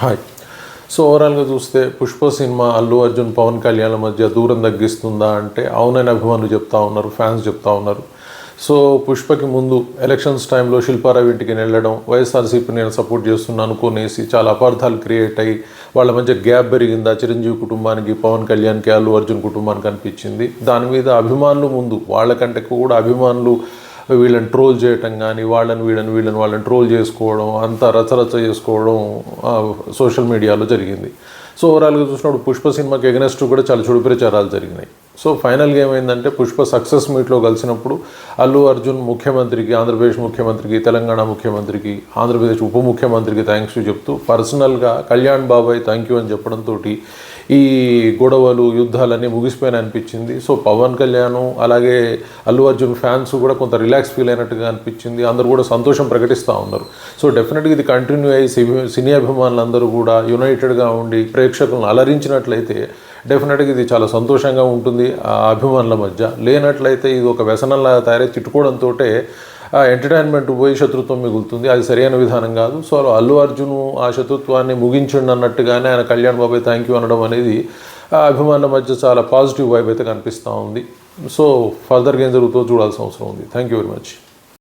Hi. So ఓవరాల్గా చూస్తే Pushpa cinema Allu Arjun Pawan Kalyan మధ్య దూరం తగ్గిస్తుందా అంటే అవునని అభిమానులు చెప్తా ఉన్నారు ఫ్యాన్స్ చెప్తా ఉన్నారు. సో పుష్పకి ముందు ఎలక్షన్స్ టైంలో శిల్పారావు ఇంటికి వెళ్ళడం వైఎస్ఆర్సీపీ నేను సపోర్ట్ చేస్తున్నాను కొనేసి చాలా అపార్థాలు క్రియేట్ అయ్యి వాళ్ళ మధ్య గ్యాప్ పెరిగిందా చిరంజీవి కుటుంబానికి పవన్ కళ్యాణ్కి అల్లు అర్జున్ కుటుంబానికి అనిపించింది. దాని మీద అభిమానులు ముందు వాళ్ళకంటే కూడా అభిమానులు వీళ్ళని ట్రోల్ చేయటం కానీ వాళ్ళని వీళ్ళని వీళ్ళని వాళ్ళని ట్రోల్ చేసుకోవడం అంతా రచరచ చేసుకోవడం సోషల్ మీడియాలో జరిగింది. సో ఓవరాల్గా చూసినప్పుడు పుష్ప సినిమాకి ఎగనెస్ట్ కూడా చాలా చెడు ప్రచారాలు జరిగినాయి. సో ఫైనల్గా ఏమైందంటే పుష్ప సక్సెస్ మీట్లో కలిసినప్పుడు అల్లు అర్జున్ ముఖ్యమంత్రికి ఆంధ్రప్రదేశ్ ముఖ్యమంత్రికి తెలంగాణ ముఖ్యమంత్రికి ఆంధ్రప్రదేశ్ ఉప ముఖ్యమంత్రికి థ్యాంక్స్ చెప్తూ పర్సనల్గా కళ్యాణ్ బాబాయ్ థ్యాంక్ యూ అని చెప్పడంతో ఈ గొడవలు యుద్ధాలన్నీ ముగిసిపోయిన అనిపించింది. సో పవన్ కళ్యాణ్ అలాగే అల్లు అర్జున్ ఫ్యాన్స్ కూడా కొంత రిలాక్స్ ఫీల్ అయినట్టుగా అనిపించింది. అందరూ కూడా సంతోషం ప్రకటిస్తూ ఉన్నారు. సో డెఫినెట్గా ఇది కంటిన్యూ అయ్యి సినీ అభిమానులందరూ కూడా యునైటెడ్గా ఉండి ప్రేక్షకులను అలరించినట్లయితే డెఫినెట్గా ఇది చాలా సంతోషంగా ఉంటుంది. ఆ అభిమానుల మధ్య లేనట్లయితే ఇది ఒక వ్యసనంలా తయారై తిట్టుకోవడంతో ఎంటర్టైన్మెంట్ పోయి శత్రుత్వం మిగులుతుంది. అది సరైన విధానం కాదు. సో అల్లు అర్జున్ ఆ శత్రుత్వాన్ని ముగించండి అన్నట్టుగానే ఆయన కళ్యాణ్ బాబాయ్ థ్యాంక్ యూ అనడం అనేది ఆ అభిమానుల మధ్య చాలా పాజిటివ్ వైబ్ అయితే కనిపిస్తూ ఉంది. సో ఫర్దర్గా ఏం జరుగుతుందో చూడాల్సిన అవసరం ఉంది. Thank you very much